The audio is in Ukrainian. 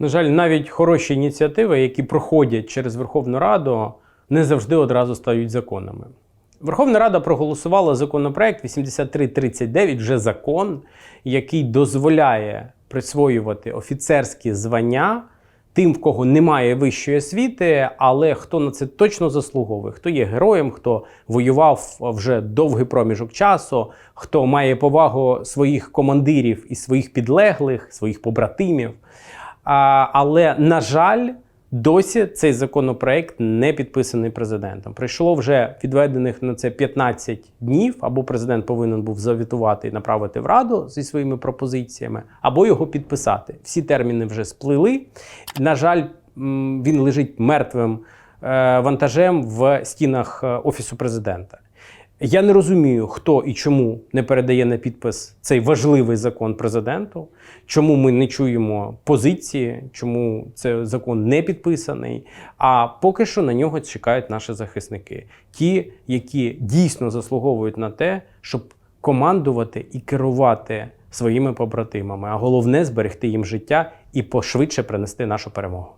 На жаль, навіть хороші ініціативи, які проходять через Верховну Раду, не завжди одразу стають законами. Верховна Рада проголосувала законопроект 8339, вже закон, який дозволяє присвоювати офіцерські звання тим, в кого немає вищої освіти, але хто на це точно заслуговує, хто є героєм, хто воював вже довгий проміжок часу, хто має повагу своїх командирів і своїх підлеглих, своїх побратимів. Але, на жаль, досі цей законопроект не підписаний президентом. Пройшло вже відведених на це 15 днів, або президент повинен був завітувати і направити в раду зі своїми пропозиціями, або його підписати. Всі терміни вже сплили. На жаль, він лежить мертвим е, вантажем в стінах е, офісу президента. Я не розумію, хто і чому не передає на підпис цей важливий закон президенту, чому ми не чуємо позиції, чому цей закон не підписаний. А поки що на нього чекають наші захисники, ті, які дійсно заслуговують на те, щоб командувати і керувати своїми побратимами, а головне зберегти їм життя і пошвидше принести нашу перемогу.